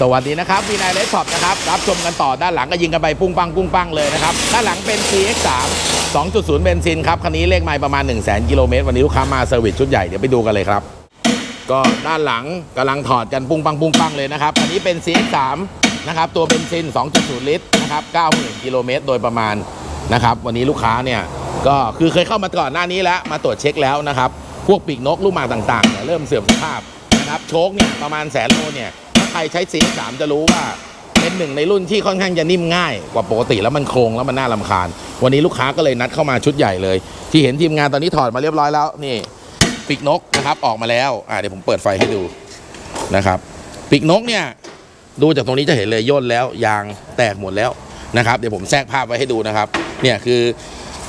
สวัสดีนะครับวีนายเลสช็อปนะครับ รับชมกันต่อด้านหลังก็ยิงกันไปปุ้งปังปุ้งปังเลยนะครับ ด้านหลังเป็น CX3 2.0 เบนซินครับ คันนี้เลขไมล์ประมาณ 1 0 0 0 0 0กิโลเมตร วันนี้ลูกค้ามาเซอร์วิสชุดใหญ่ เดี๋ยวไปดูกันเลยครับ ก็ด้านหลังกำลังถอดกันปุ้งปังปุ้งปังเลยนะครับ คันนี้เป็น CX3 นะครับ ตัวเบนซิน 2.0 ลิตรนะครับ90,000กิโลเมตรโดยประมาณนะครับ วันนี้ลูกค้าเนี่ยก็คือเคยเข้ามาก่อนหน้านี้แล้วมาตรวจเช็คแล้วนะครับ พวกปีกนกลูกหมากต่างๆเนี่ยเริ่มเสื่อมสภาพนะครับ โชคเนี่ยประมาณแสนโลเนี่ย ใครใช้ CX3 จะรู้ว่าเป็นหนึ่งในรุ่นที่ค่อนข้างจะนิ่มง่ายกว่าปกติแล้วมันโครงแล้วมันน่าลำคาญ วันนี้ลูกค้าก็เลยนัดเข้ามาชุดใหญ่เลย ที่เห็นทีมงานตอนนี้ถอดมาเรียบร้อยแล้วนี่ปีกนกนะครับออกมาแล้วอ่าเดี๋ยวผมเปิดไฟให้ดูนะครับปีกนกเนี่ยดูจากตรงนี้จะเห็นเลยย่นแล้วยางแตกหมดแล้วนะครับ เดี๋ยวผมแทรกภาพไว้ให้ดูนะครับ เนี่ยคือ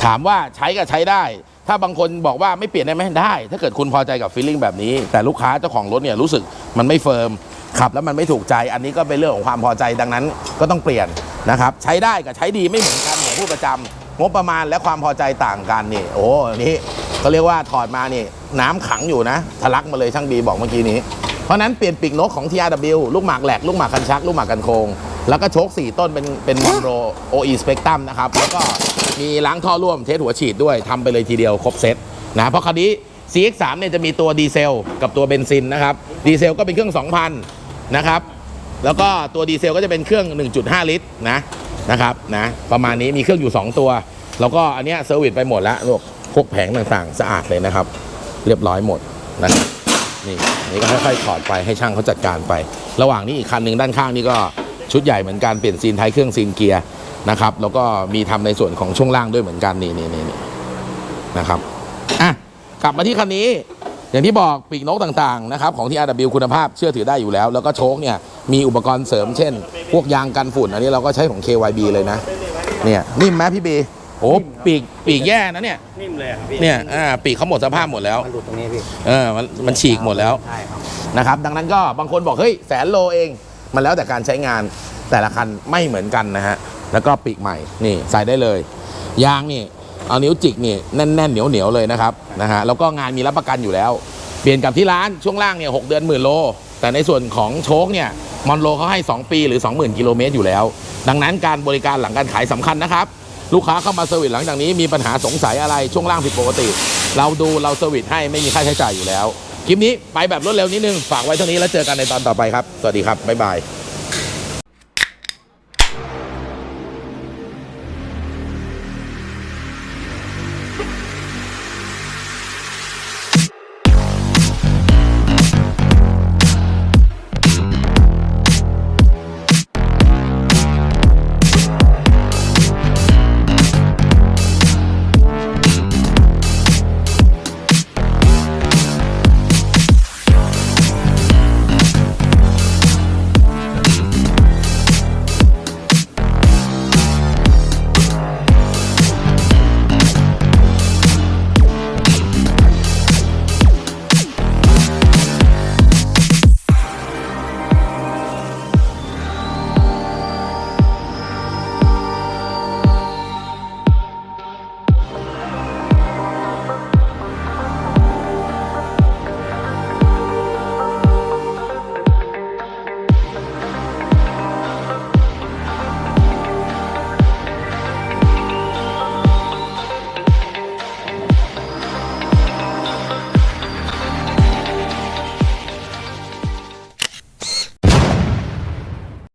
ถามว่าใช้ก็ใช้ได้ ถ้าบางคนบอกว่าไม่เปลี่ยนได้ไหมได้ ถ้าเกิดคุณพอใจกับฟีลลิ่งแบบนี้ แต่ลูกค้าเจ้าของรถเนี่ยรู้สึกมันไม่เฟิร์มขับแล้วมันไม่ถูกใจ อันนี้ก็เป็นเรื่องของความพอใจดังนั้นก็ต้องเปลี่ยนนะครับใช้ได้กับใช้ดีไม่เหมือนกันองพูดประจำงบประมาณและความพอใจต่างกันนี่ โอ้นี่ก็เรียกว่าถอดมานี่น้ำขังอยู่นะทะลักมาเลยช่างบีบอกเมื่อกี้นี้ เพราะนั้นเปลี่ยนปีกนกของ TRW ลูกหมากแหลก ลูกหมากคันชัก ลูกหมากกันโคง แล้วก็โชค 4 ต้นเป็นเป็นมอนโร OE Spectrum นะครับ แล้วก็มีล้างท่อร่วมเทสหัวฉีดด้วยทำไปเลยทีเดียวครบเซตนะเพราะคันนี้ CX3 เนี่ยจะมีตัวดีเซลกับตัวเบนซินนะครับดีเซลก็เป็นเครื่อง 2,000 นะครับ แล้วก็ตัวดีเซลก็จะเป็นเครื่อง 1.5 ลิตรนะนะครับนะประมาณนี้มีเครื่องอยู่ 2 ตัว แล้วก็อันเนี้ยเซอร์วิสไปหมดแล้วพวกพวกแผงต่างๆ สะอาดเลยนะครับ เรียบร้อยหมดนะครับ นี่นี่ก็ค่อยๆถอดไปให้ช่างเขาจัดการไป ระหว่างนี้อีกคันหนึ่งด้านข้างนี่ก็ชุดใหญ่เหมือนกันเปลี่ยนซีนไทยเครื่องซีนเกียร์นะครับแล้วก็มีทำในส่วนของช่วงล่างด้วยเหมือนกันนี่นี่นี่นี่นะครับอะกลับมาที่คันนี้ อย่างที่บอกปีกนกต่างๆนะครับของที่ RW คุณภาพเชื่อถือได้อยู่แล้ว แล้วก็โชคเนี่ยมีอุปกรณ์เสริมเช่น พวกยางกันฝุ่นอันนี้เราก็ใช้ของ KYB เลยนะเนี่ยนิ่มไหมพี่บี โอ้ปีกปีกแย่นะเนี่ยนิ่มเลยอะครับพี่เนี่ยอ่าปีกเขาหมดสภาพหมดแล้วมันหลุดตรงนี้พี่เออมันมันฉีกหมดแล้วใช่ครับนะครับดังนั้นก็บางคนบอกเฮ้ยแสนโลเอง มันแล้วแต่การใช้งานแต่ละคันไม่เหมือนกันนะฮะแล้วก็ปีกใหม่นี่ใส่ได้เลย ยางนี่เอานิ้วจิกนี่แน่นๆเหนียวเหนียวๆเลยนะครับนะฮะแล้วก็งานมีรับประกันอยู่แล้ว เปลี่ยนกับที่ร้านช่วงล่างเนี่ยหเดือนหมื่นโล แต่ในส่วนของโชคเนี่ยมอนโลเขาให้ 2 ปีหรือ 20,000 กิโลเมตรอยู่แล้ว ดังนั้นการบริการหลังการขายสำคัญนะครับ ลูกค้าเข้ามาเซอร์วิสหลังจากนี้มีปัญหาสงสัยอะไรช่วงล่างผิดปกติ เราดูเราเซอร์วิสให้ไม่มีค่าใช้จ่ายอยู่แล้ว คลิปนี้ไปแบบรวดเร็วนิดนึง ฝากไว้เท่านี้แล้วเจอกันในตอนต่อไปครับ สวัสดีครับ บ๊ายบาย